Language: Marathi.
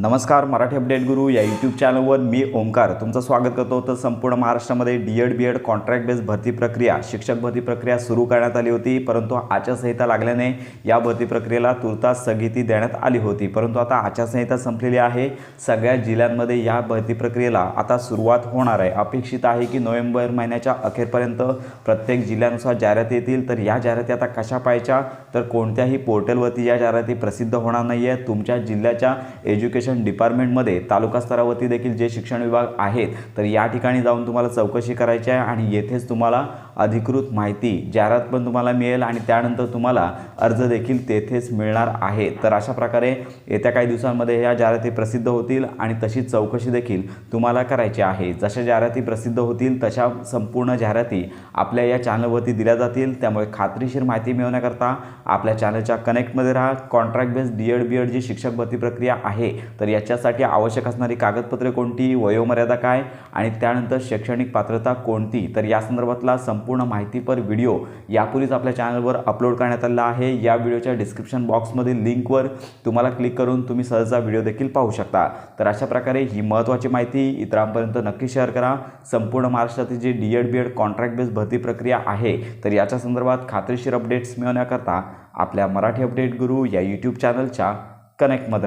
नमस्कार मराठी अपडेट गुरु या यूट्यूब चॅनलवर मी ओंकार. तुमचं स्वागत करतो. तर संपूर्ण महाराष्ट्रामध्ये D Ed B Ed contract based भरती प्रक्रिया शिक्षक भरती प्रक्रिया सुरू करण्यात आली होती. परंतु आचारसंहिता लागल्याने या भरती प्रक्रियेला तुर्तास स्थगिती देण्यात आली होती. परंतु आता आचारसंहिता संपलेली आहे. सगळ्या जिल्ह्यांमध्ये या भरती प्रक्रियेला आता सुरुवात होणार आहे. अपेक्षित आहे की नोव्हेंबर महिन्याच्या अखेरपर्यंत प्रत्येक जिल्ह्यानुसार जाहिराती येतील. तर या जाहिराती आता कशा पाहायच्या? तर कोणत्याही पोर्टलवरती या जाहिराती प्रसिद्ध होणार नाही आहे तुमच्या जिल्ह्याच्या एज्युकेशन डिपार्टमेंटमध्ये तालुका स्तरावरती देखील जे शिक्षण विभाग आहेत तर या ठिकाणी जाऊन तुम्हाला चौकशी करायची आहे आणि येथेच तुम्हाला अधिकृत माहिती जाहिरात पण तुम्हाला मिळेल आणि त्यानंतर तुम्हाला अर्ज देखील तेथेच मिळणार आहे. तर अशा प्रकारे येत्या काही दिवसांमध्ये या जाहिराती प्रसिद्ध होतील आणि तशी चौकशी देखील तुम्हाला करायची आहे. जशा जाहिराती प्रसिद्ध होतील तशा संपूर्ण जाहिराती आपल्या या चॅनलवरती दिल्या जातील. त्यामुळे खात्रीशीर माहिती मिळवण्याकरता आपल्या चॅनलच्या कनेक्टमध्ये राहा. Contract based D Ed B Ed जी शिक्षक भरती प्रक्रिया आहे तर याच्यासाठी आवश्यक असणारी कागदपत्रे कोणती वयोमर्यादा काय आणि त्यानंतर शैक्षणिक पात्रता कोणती तर या संदर्भातला संपूर्ण संपूर्ण माहितीपर व्हिडिओ यापूर्वीच आपल्या चॅनलवर अपलोड करण्यात आलेला आहे. या व्हिडिओच्या डिस्क्रिप्शन बॉक्समधील लिंकवर तुम्हाला क्लिक करून तुम्ही सहजचा व्हिडिओ देखील पाहू शकता. तर अशा प्रकारे ही महत्त्वाची माहिती इतरांपर्यंत नक्की शेअर करा. संपूर्ण महाराष्ट्रातील जी D Ed B Ed contract based भरती प्रक्रिया आहे तर याच्या संदर्भात खात्रीशीर अपडेट्स मिळवण्याकरता आपल्या मराठी अपडेट गुरु या यूट्यूब चॅनलच्या कनेक्टमध्ये राहा.